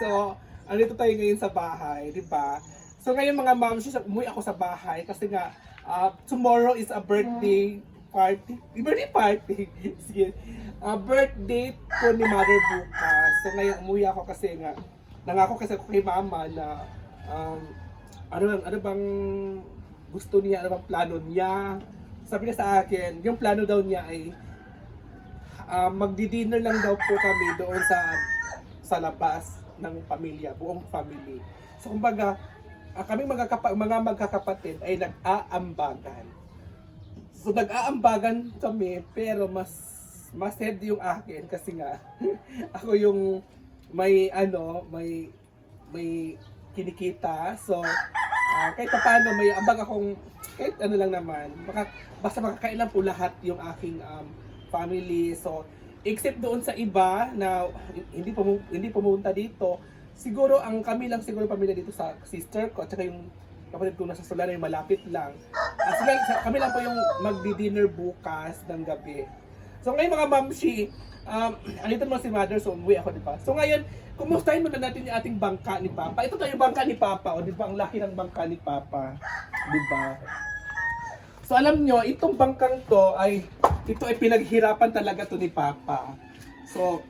So, andito tayo ngayon sa bahay, di ba? So ngayon mga ma'am, umuwi ako sa bahay kasi nga ah, tomorrow is a birthday party. Birthday party. Sige. Ah, birthday po ni Mother bukas. So ngayon umuwi ako kasi nga nangako kasi ako kay mama na um, ano bang ano bang gusto niya, ano bang plano niya. Sabi niya sa akin, yung plano daw niya ay ah, magdi-dinner lang daw po kami doon sa sa labas ng pamilya, buong family. So kumbaga, ah, kami mga, kapa- mga magkakapatid ay nag-aambagan. So nag-aambagan kami pero mas mas head yung akin kasi nga ako yung may ano, may may kinikita. So ah, kahit pa paano may ambag akong kahit ano lang naman, baka, basta makakailan po lahat yung aking um, family. So except doon sa iba na hindi pumu- hindi pumunta dito, siguro ang kami lang siguro pamilya dito sa sister ko at saka yung kapatid ko nasa Solana yung malapit lang. Ah, sila, kami lang po yung magdi-dinner bukas ng gabi. So ngayon mga mamshi, um, andito naman si mother, so umuwi ako, di ba? So ngayon, kumustahin muna natin yung ating bangka ni Papa. Ito tayo bangka ni Papa, o di ba? Ang laki ng bangka ni Papa. Di ba? So alam nyo, itong bangkang to ay, ito ay pinaghirapan talaga to ni Papa. So,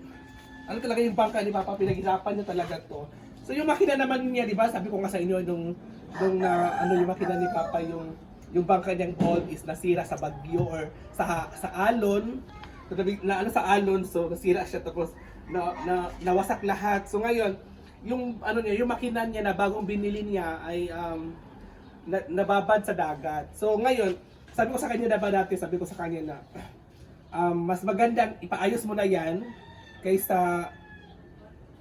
ano talaga yung bangka ni Papa, pinaghirapan niya talaga to. So yung makina naman niya, di ba, sabi ko nga sa inyo, nung, nung na, ano yung makina ni Papa, yung, yung bangka niyang old is nasira sa bagyo or sa, sa alon. So, na, ano sa alon, so nasira siya tapos na, na, nawasak lahat. So ngayon, yung ano niya, yung makina niya na bagong binili niya ay um, na, nababad sa dagat. So ngayon, sabi ko sa kanya ba dati, sabi ko sa kanya na um, mas magandang ipaayos mo na yan kaysa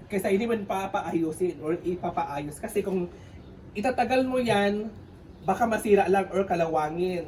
kaysa hindi mo papaayusin or ipapaayos. Kasi kung itatagal mo yan, baka masira lang or kalawangin.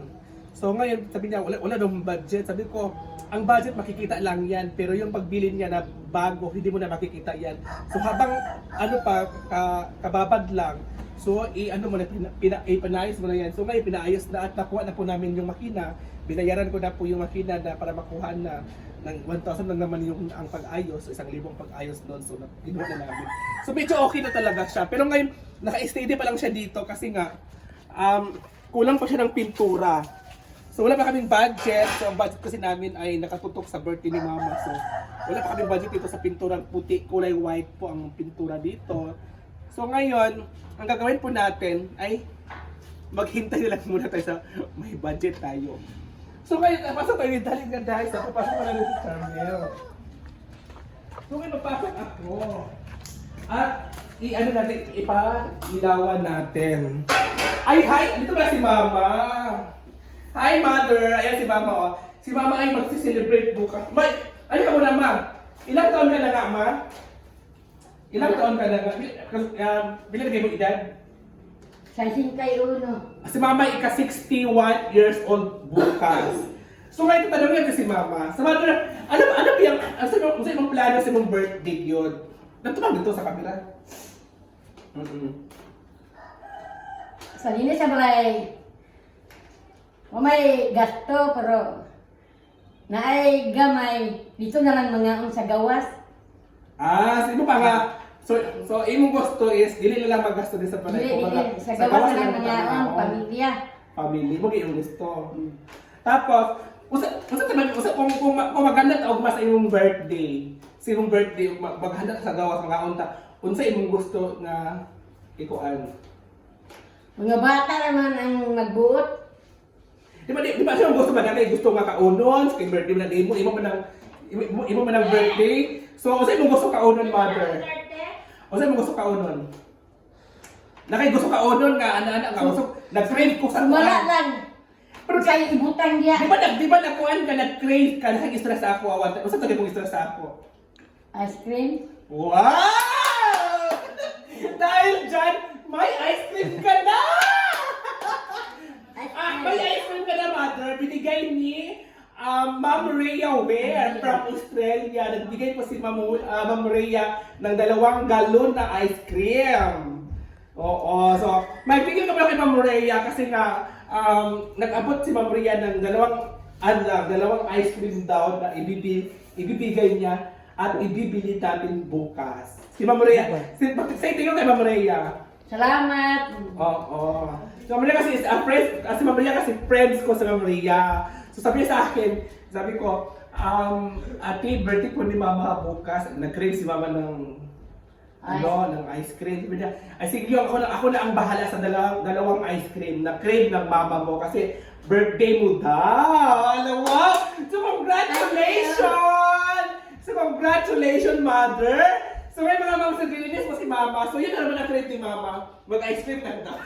So ngayon, sabi niya, wala, wala nung budget. Sabi ko, ang budget makikita lang yan, pero yung pagbili niya na bago, hindi mo na makikita yan. So habang ano pa, ka, kababad lang, so i ano mo na, pina, pina, ipinayos mo na yan. So ngayon, pinaayos na at nakuha na po namin yung makina. Binayaran ko na po yung makina na para makuha na ng 1,000 lang naman yung ang pag-ayos, isang libong pag-ayos doon, so na- kinuha na namin. So medyo okay na talaga siya. Pero ngayon, naka-steady pa lang siya dito kasi nga, um, kulang pa siya ng pintura. So wala pa kaming budget. So ang budget kasi namin ay nakatutok sa birthday ni Mama. So wala pa kaming budget dito sa pinturang puti, kulay white po ang pintura dito. So ngayon, ang gagawin po natin ay maghintay lang muna tayo sa may budget tayo. So ngayon, ah, pasok tayo ni Daling nga dahil sa papasok ko na rin si Carmel. So ngayon, papasok ako. At i-ano natin, ipa-ilawan natin. Ay, hi! Dito ba si Mama? Hi, Mother! Ayan si Mama, oh. Si Mama ay magsi-celebrate bukas. May, ano ka muna, Ma? Ilang taon na nga, Ma? Ilang taon ka na Um, Bilagay mo edad? Sa 51. Si Mama ay ika-61 years old bukas. So ngayon tatanungin natin si Mama. Sa mother, ano ba yung ano sa ano sa imong plano sa imong birthday yun? Natumang dito sa kamera. Mm-mm. Sa linis sa balay. May gasto pero naay gamay dito na lang mga sa gawas. Ah, sa imo pa nga. So, so imong gusto is dili na lang maggasto din sa palay. Dili dili sa gawas na lang pamilya. Family mo gyud gusto. Tapos, usa usa taman usa kung kung, kung maganda ta og mas imong birthday. Sa imong birthday mag- maghanda sa gawas mga unta. Unsa imong gusto nga ikuan? Mga bata naman ang magbuot. Di ba, di, di ba siya gusto ba natin gusto nga kaunon, kay birthday na imo, imo man ang imo, imo man ang birthday. So, usa imong gusto kaunon, mother? Usa imong gusto kaunon? Nakay gusto kaunon nga ana-ana nga gusto nag-crave ko sa Wala kuan. lang. Pero Sa ibutang di diya. ba nag di ba nakuan ka nag-crave ka nag stress ako awan. Usa tagay kong stress ako? Ice cream. Wow! Dahil dyan, may ice cream ka na! Ice Ah, may ice cream ka na, mother. Binigay ni um, Ma'am Rhea Ware from Australia. Nagbigay po si Ma'am, uh, Ma'am Rhea ng dalawang galon na ice cream. Oo, so magbigay ka pala kay Ma'am Rhea kasi nga um, nag-abot si Ma'am Rhea ng dalawang ano dalawang ice cream daw na ibibig, ibibigay niya at ibibili natin bukas. Si Ma'am Rhea, si, say thank you kay Ma'am Rhea. Salamat. Oo. Si Ma'am Rhea kasi is a friend, kasi Ma'am Rhea kasi friends ko sa Ma'am Rhea. So sabi niya sa akin, sabi ko, um, ate, birthday po ni Mama bukas. Nag-crave si Mama ng ano, ng ice cream. Sabi niya, ay sige, ako na, ako na ang bahala sa dalawang, dalawang ice cream na crave ng mama mo kasi birthday mo daw. Alam mo? So congratulations! So congratulations, mother! So may mga mama sa dilinis mo si mama. So yun na naman ang crave ni mama. Mag-ice cream lang daw.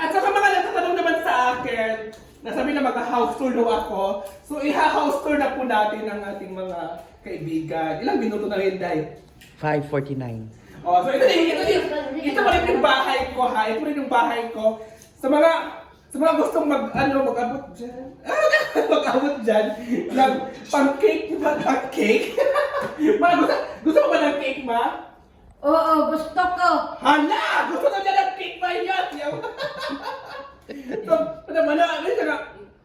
At saka mga nagtatanong naman sa akin, nasabi na mag-house tour daw ako. So iha-house tour na po natin ang ating mga kaibigan. Ilang minuto na rin, Day? 549. Oh, so ito din, ito din, ito pa rin yung bahay ko ha. Ito rin yung bahay ko. Sa mga, sa mga gustong mag, ano, mag-abot dyan. mag-abot dyan. Ng pancake, di ba? Pancake? ba cake, ma? Oo, gusto ko. Hala! Gusto na niya ng cake, ma, yan! So, ano, ano, ano, siya nga,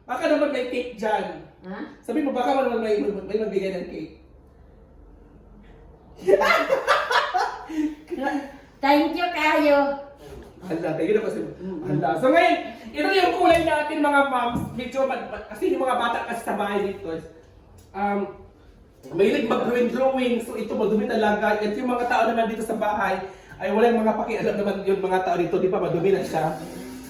baka naman may cake dyan. Ha? Sabi mo, baka naman may, may, may magbigay ng cake. Thank you kayo. Hala, tayo na kasi. Hala. So ngayon, ito yung kulay natin mga moms. Medyo, kasi yung mga bata kasi sa bahay dito, um, mahilig mag-drawing-drawing. So ito, madumi talaga. At yung mga tao naman dito sa bahay, ay walang mga pakialam naman yung mga tao dito. Di ba, madumi na siya.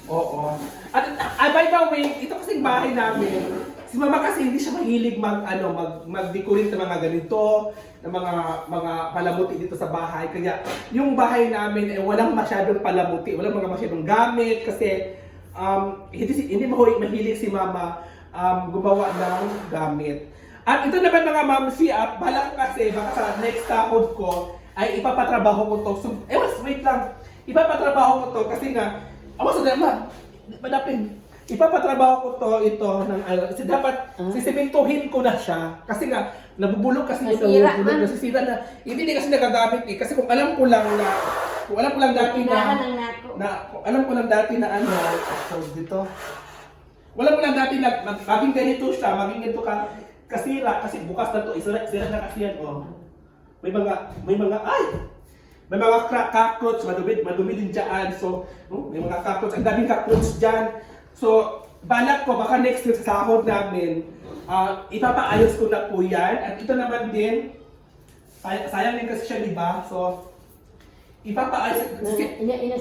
Oo. At uh, by the way, ito kasing bahay namin, si mama kasi hindi siya mahilig mag ano mag mag-decorate ng mga ganito, ng mga mga palamuti dito sa bahay. Kaya yung bahay namin ay walang masyadong palamuti, walang mga masyadong gamit kasi um, hindi hindi mahilig si mama um, gumawa ng gamit. At ito naman mga mamsi, at balak kasi baka sa next sahod ko ay ipapatrabaho ko to. So, eh, wait lang. Ipapatrabaho ko to kasi nga, ako sa dama, madapin. Ipapatrabaho ko to ito ng ano, kasi dapat sisimintuhin ko na siya. Kasi nga, nabubulok kasi ito, nabubulok, man. nasisira na. Hindi din kasi nagagamit eh. Kasi kung alam ko lang na, kung alam ko lang dati na, na kung alam ko lang dati na ano, so dito. Wala mo lang dati na mag- maging ganito siya, maging ganito ka kasira kasi bukas na to, isira sira na kasi yan oh. May mga may mga ay may mga cockroach, madumi, madumi din dyan. So, no, may mga cockroach, ang daming cockroach dyan. So, balak ko, baka next year sa sahod namin, ah, ipapaayos ko na po yan. At ito naman din, say- sayang din kasi siya, di ba? So, ipapaayos,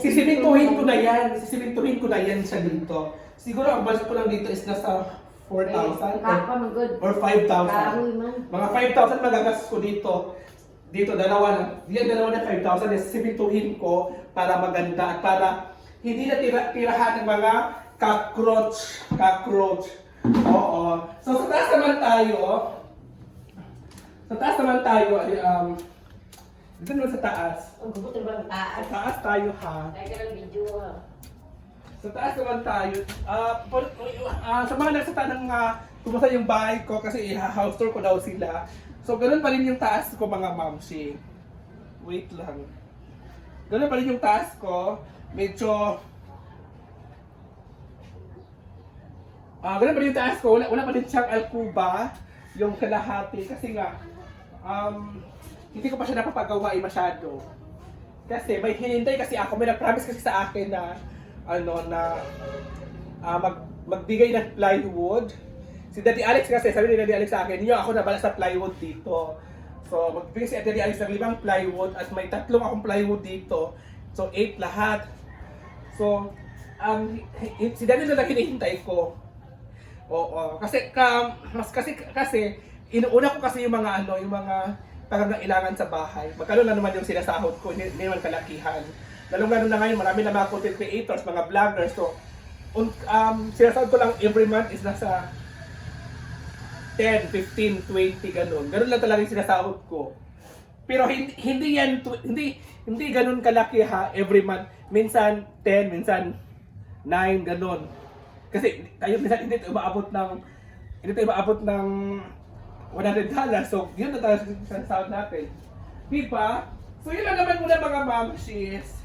Sisimintuhin ko na yan. Sisimintuhin ko na yan siya dito. Siguro ang budget ko lang dito is nasa 4,000 or, Kapa mo good. or 5,000. Kahoy man. Mga 5,000 magagastos ko dito. Dito, dalawa na. Yan, dalawa na 5,000 is sisimintuhin ko para maganda at para hindi na tira, tirahan ng mga cockroach. Cockroach. Oo. So, sa taas naman tayo. Sa taas naman tayo ay, um, dito naman sa taas. Ang gubutin ba Sa taas? taas tayo ha. Kaya ka ng video ha. Sa taas naman tayo. Ah, pol- ah, sa mga nagsata ng uh, kumusta yung bahay ko kasi i-house tour ko daw sila. So, ganun pa rin yung taas ko mga mamsi. Wait lang. Ganun pa rin yung taas ko. Medyo... Ah, ganun pa rin yung taas ko. Wala, wala pa rin siyang alkuba. Yung kalahati. Kasi nga, um, hindi ko pa siya napapagawa eh, masyado. Kasi may hinintay kasi ako, may nag-promise kasi sa akin na ano na ah, mag magbigay ng plywood. Si Daddy Alex kasi sabi ni Daddy Alex sa akin, "Niyo ako na bala sa plywood dito." So magbigay si Daddy Alex ng limang plywood at may tatlong akong plywood dito. So eight lahat. So um, si Daddy na lang hinihintay ko. Oo, kasi ka, mas kasi kasi inuuna ko kasi yung mga ano, yung mga pangangailangan sa bahay. Magkano lang naman yung sinasahod ko, hindi, hindi naman kalakihan. Lalong lalo na ngayon, marami na mga content creators, mga vloggers. So, um, sinasahod ko lang every month is nasa 10, 15, 20, ganun. Ganun lang talaga yung sinasahod ko. Pero hindi, hindi yan, hindi, hindi ganun kalaki ha, every month. Minsan 10, minsan 9, ganun. Kasi tayo minsan hindi tayo umaabot ng, hindi tayo umaabot ng 100 dollars. So, yun na talaga sa sahod natin. Di ba? So, yun lang naman muna mga mamshis.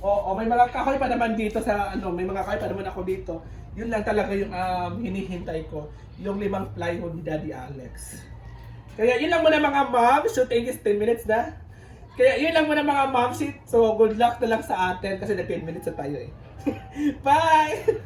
Oo, may mga kahoy pa naman dito sa ano, may mga kahoy pa naman ako dito. Yun lang talaga yung um, hinihintay ko, yung limang plywood ni Daddy Alex. Kaya yun lang muna mga ma'am. Shooting is 10 minutes na. Kaya yun lang muna mga ma'am. So good luck na lang sa atin kasi na 10 minutes na tayo eh. Bye!